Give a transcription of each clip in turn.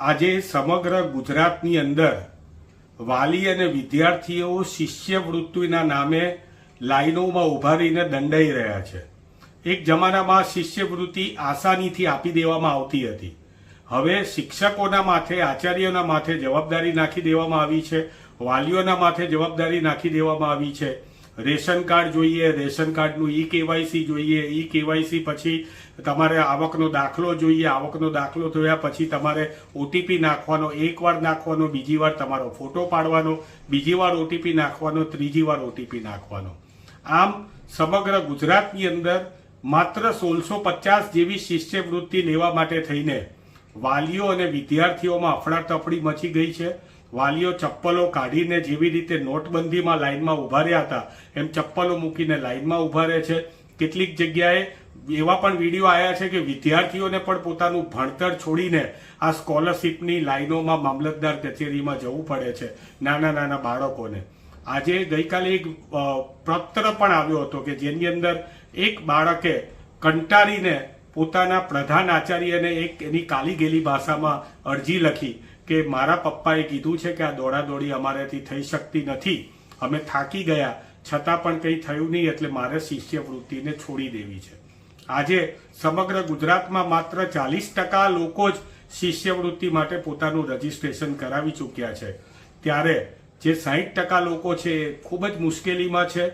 આજે સમગ્ર ગુજરાતની અંદર વાલી અને વિદ્યાર્થીઓ શિષ્યવૃત્તિના નામે લાઈનોમાં ઊભા રહીને દંડાઈ રહ્યા છે. એક જમાનામાં શિષ્યવૃત્તિ આસાનીથી આપી દેવામાં આવતી હતી. હવે શિક્ષકોના માથે, આચાર્યોના માથે જવાબદારી નાખી દેવામાં આવી છે, વાલીઓના માથે જવાબદારી નાખી દેવામાં આવી છે. રેશન કાર્ડ જોઈએ, રેશન કાર્ડનું ઈ કેવાયસી જોઈએ ઈ કેવાયસી પછી તમારે આવકનો દાખલો જોઈએ, આવકનો દાખલો થયા પછી તમારે ઓટીપી નાખવાનો, એકવાર નાખવાનો બીજી વાર તમારો ફોટો પાડવાનો બીજી વાર ઓટીપી નાખવાનો ત્રીજી વાર ઓટીપી નાખવાનો. આમ સમગ્ર ગુજરાતની અંદર માત્ર સોળસો પચાસ જેવી શિષ્યવૃત્તિ લેવા માટે થઈને વાલીઓ અને વિદ્યાર્થીઓમાં અફડાતફડી મચી ગઈ છે. વાલીઓ ચપ્પલો કાઢીને જેવી રીતે નોટબંધીમાં લાઇનમાં ઊભા રહ્યા હતા, એમ ચપ્પલો મૂકીને લાઇનમાં ઊભા રહે છે. કેટલીક જગ્યાએ એવા પણ વીડિયો આવ્યા છે કે વિદ્યાર્થીઓને પણ પોતાનું ભણતર છોડીને આ સ્કોલરશીપની લાઈનોમાં મામલતદાર કચેરીમાં જવું પડે છે, નાના નાના બાળકોને. આજે ગઈકાલે એક પત્ર પણ આવ્યો હતો કે જેની અંદર એક બાળકે કંટાળીને પોતાના પ્રધાન આચાર્યને એક એની કાલી ગેલી ભાષામાં અરજી લખી. કે મારા પપ્પાએ કીધું છે કે આ દોડાદોડી અમારેથી થઈ શકતી નથી. અમે થાકી ગયા. છતાં પણ કંઈ થયું નહીં એટલે મારે શિષ્યવૃત્તિને છોડી દેવી છે. આજે સમગ્ર ગુજરાતમાં માત્ર ચાલીસ ટકા લોકો જ શિષ્યવૃત્તિ માટે પોતાનું રજીસ્ટ્રેશન કરાવી ચૂક્યા છે. ત્યારે જે સાહીઠ ટકા લોકો છે એ ખૂબ જ મુશ્કેલીમાં છે.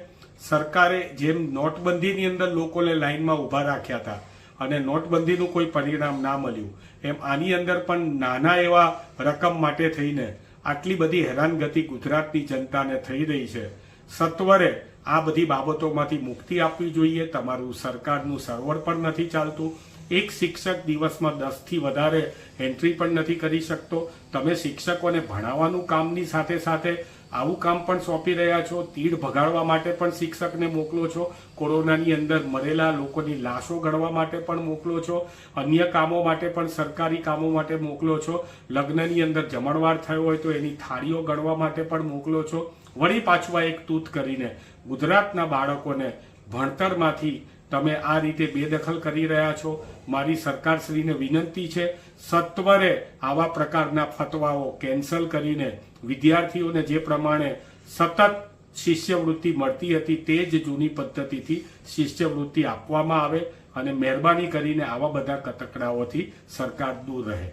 સરકારે જેમ નોટબંધીની અંદર લોકોને લાઇનમાં ઊભા રાખ્યા હતા અને નોટબંધીનું કોઈ પરિણામ ના મળ્યું. એમ આની અંદર પણ નાના એવા રકમ માટે થઈને આટલી બધી હેરાનગતિ ગુજરાતની જનતાને થઈ રહી છે. સત્વરે આ બધી બાબતોમાંથી મુક્તિ આપવી જોઈએ. તમારું સરકારનું સર્વર પણ નથી ચાલતું. એક શિક્ષક દિવસમાં દસથી વધારે એન્ટ્રી પણ નથી કરી શકતો. તમે શિક્ષકોને ભણાવવાનું કામની સાથે સાથે આવું કામ પણ સોંપી રહ્યા છો. તીડ ભગાડવા માટે પણ શિક્ષકને મોકલો છો. કોરોનાની અંદર મરેલા લોકોની લાશો ગણવા માટે પણ મોકલો છો. અન્ય કામો માટે પણ સરકારી કામો માટે મોકલો છો. લગ્નની અંદર જમણવાર થયો હોય તો એની થાળીઓ ગણવા માટે પણ મોકલો છો. વળી પાછું આ એક તૂત કરીને ગુજરાતના બાળકોને ભણતરમાંથી તમે આ રીતે બેદખલ કરી રહ્યા છો. મારી સરકારશ્રીને વિનંતી છે, સત્વરે આવા પ્રકારના ફતવાઓ કેન્સલ કરીને વિદ્યાર્થીઓને જે પ્રમાણે સતત શિષ્યવૃત્તિ મળતી હતી તે જ જૂની પદ્ધતિથી શિષ્યવૃત્તિ આપવામાં આવે અને મહેરબાની કરીને આવા બધા કતકડાઓથી સરકાર દૂર રહે.